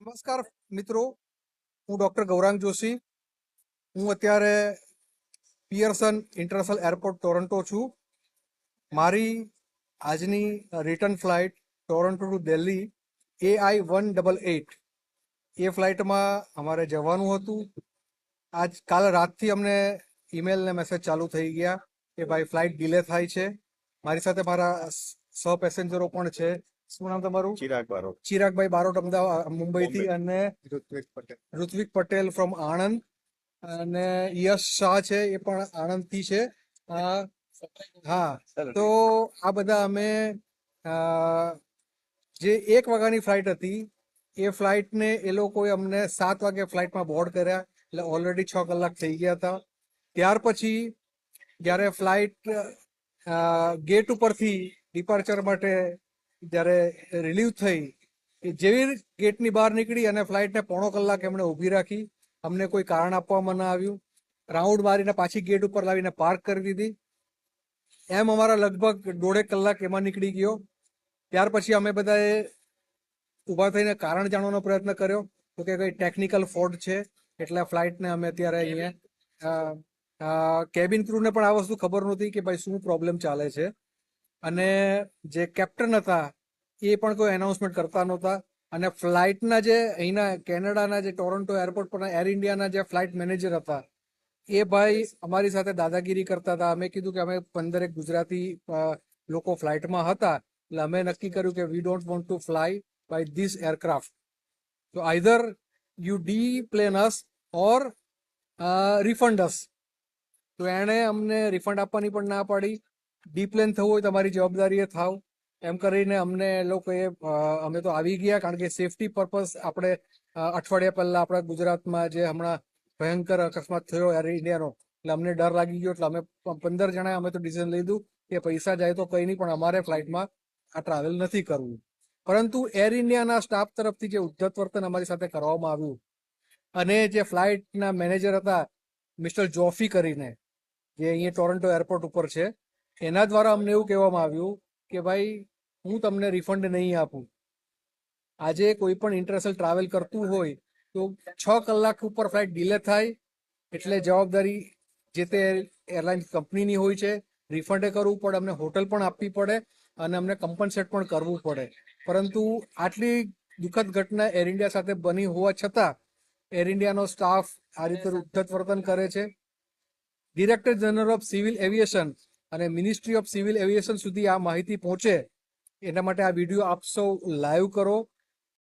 નમસ્કાર મિત્રો, હું ડોક્ટર ગૌરાંગ જોશી. હું અત્યારે પિયર્સન ઇન્ટરનેશનલ એરપોર્ટ ટોરન્ટો છું. મારી આજની return flight Toronto to Delhi A I one double eight A ફ્લાઇટમાં અમારે જવાનું હતું. આજ કાલ રાતથી અમને ઈમેલ ને મેસેજ ચાલુ થઈ ગયા કે ભાઈ ફ્લાઇટ ડિલે થાય છે. મારી સાથે મારા સહ પેસેન્જરો પણ છે. શું નામ તમારું? ચિરાગ બારોટ. ચિરાગભાઈ બારોટ અમદાવાદ મુંબઈથી. અને ઋત્વિક પટેલ. ઋત્વિક પટેલ ફ્રોમ આણંદ. અને યશ શાહ છે એ પણ આણંદથી છે. હા તો આ બધા અમે જે એક વાગ્યાની ફ્લાઇટ હતી એ ફ્લાઇટને એ લોકોએ અમને સાત વાગે ફ્લાઇટમાં બોર્ડ કર્યા. એટલે ઓલરેડી છ કલાક થઈ ગયા હતા. ત્યાર પછી જ્યારે ફ્લાઇટ ગેટ ઉપરથી ડિપાર્ચર માટે જ્યારે રિલીવ થઈ જેવી ગેટની બહાર નીકળી અને ફ્લાઇટને પોણો કલાક એમણે ઊભી રાખી, અમને કોઈ કારણ આપવામાં ના આવ્યું. રાઉન્ડ મારીને પાછી ગેટ ઉપર લાવીને પાર્ક કરી દીધી. એમ અમારા લગભગ દોઢેક કલાક એમાં નીકળી ગયો. ત્યાર પછી અમે બધાએ ઊભા થઈને કારણ જાણવાનો પ્રયત્ન કર્યો. તો કે કઈ ટેકનિકલ ફોલ્ટ છે, એટલે ફ્લાઇટને અમે અત્યારે અહીંયા કેબિન ક્રૂને પણ આ વસ્તુ ખબર નહોતી કે ભાઈ શું પ્રોબ્લેમ ચાલે છે. અને જે કેપ્ટન હતા, એ પણ કોઈ એનાઉન્સમેન્ટ કરતા નહોતા. અને ફ્લાઇટના જે અહીંના કેનેડાના જે ટોરન્ટો એરપોર્ટ પરના એર ઇન્ડિયાના જે ફ્લાઇટ મેનેજર હતા, એ ભાઈ અમારી સાથે દાદાગીરી કરતા હતા. અમે કીધું કે અમે પંદરેક ગુજરાતી લોકો ફ્લાઇટમાં હતા. એટલે અમે નક્કી કર્યું કે we don't want to fly by this aircraft તો either you deplane us or refund us તો એણે અમને રિફંડ આપવાની પણ ના પાડી. ડીપ્લેન થવું હોય, તમારી જવાબદારી એ થાવ. એમ કરીને અમને લોકોએ અમે તો આવી ગયા કારણ કે સેફટી પર્પઝ આપણે અઠવાડિયા પહેલા આપણા ગુજરાતમાં જે હમણાં ભયંકર અકસ્માત થયો એર ઇન્ડિયાનો એટલે અમને ડર લાગી ગયો, એટલે અમે પંદર જણાએ અમે તો ડિસિઝન લીધું કે પૈસા જાય તો કંઈ નહીં, પણ અમારે ફ્લાઇટમાં આ ટ્રાવેલ નથી કરવું. પરંતુ એર ઇન્ડિયાના સ્ટાફ તરફથી જે ઉદ્ધત વર્તન અમારી સાથે કરવામાં આવ્યું, અને જે ફ્લાઇટના મેનેજર હતા, મિસ્ટર જોફી કરીને, જે અહીંયા ટોરન્ટો એરપોર્ટ ઉપર છે એના દ્વારા અમને એવું કહેવામાં આવ્યું કે ભાઈ, હું તમને રિફંડ નહીં આપું. આજે કોઈ પણ ઇન્ટરનેશનલ ટ્રાવેલ કરતું હોય તો છ કલાક ઉપર ફ્લાઇટ ડિલે થાય એટલે જવાબદારી જે તે એરલાઇન કંપનીની હોય છે રિફંડે કરવું પડે, અમને હોટલ પણ આપવી પડે અને અમને કમ્પન્સેટ પણ કરવું પડે. પરંતુ આટલી દુઃખદ ઘટના એર ઇન્ડિયા સાથે બની હોવા છતાં એર ઇન્ડિયાનો સ્ટાફ આ રીતે ઉદ્ધત વર્તન કરે છે. Director general of civil aviation અને મિનિસ્ટ્રી ઓફ સિવિલ એવિએશન સુધી આ માહિતી પહોંચે, એના માટે આ વીડિયો આપ સૌ લાઈવ કરો.